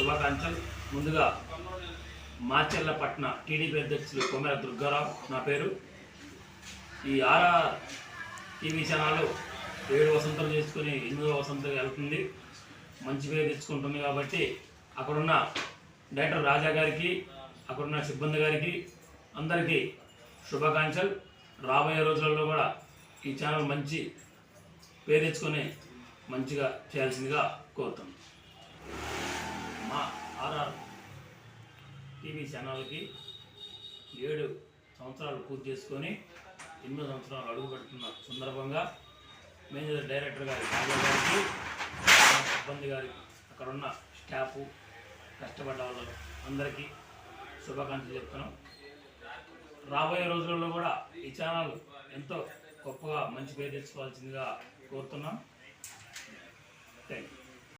శుభాకాంక్షల్. ముందుగా మాచర్లపట్న టీడీపీ అధ్యక్షులు కొమెర దుర్గారావు నా పేరు. ఈ ఆర్ఆర్ టీవీ ఛానల్ ఏడు వసంతాలు చేసుకుని ఎనిమిదో వసంతం వెళ్తుంది. మంచి పేరు తెచ్చుకుంటుంది కాబట్టి అక్కడున్న డైరెక్టర్ రాజా గారికి అక్కడున్న సిబ్బంది గారికి అందరికీ శుభాకాంక్షలు. రాబోయే రోజులలో కూడా ఈ ఛానల్ మంచి పేరు తెచ్చుకొని మంచిగా చేయాల్సిందిగా కోరుతాం టీవీ ఛానల్కి ఏడు సంవత్సరాలు పూర్తి చేసుకొని ఎనిమిది సంవత్సరాలు అడుగు పెడుతున్న సందర్భంగా మేనేజర్ డైరెక్టర్ గారి గారికి సిబ్బంది గారికి అక్కడ ఉన్న స్టాఫ్ కష్టపడ్డ వాళ్ళు అందరికీ శుభాకాంక్షలు చెప్తున్నాం. రాబోయే రోజులలో కూడా ఈ ఛానల్ ఎంతో గొప్పగా మంచి పేరు తెచ్చుకోవాల్సిందిగా కోరుతున్నాం.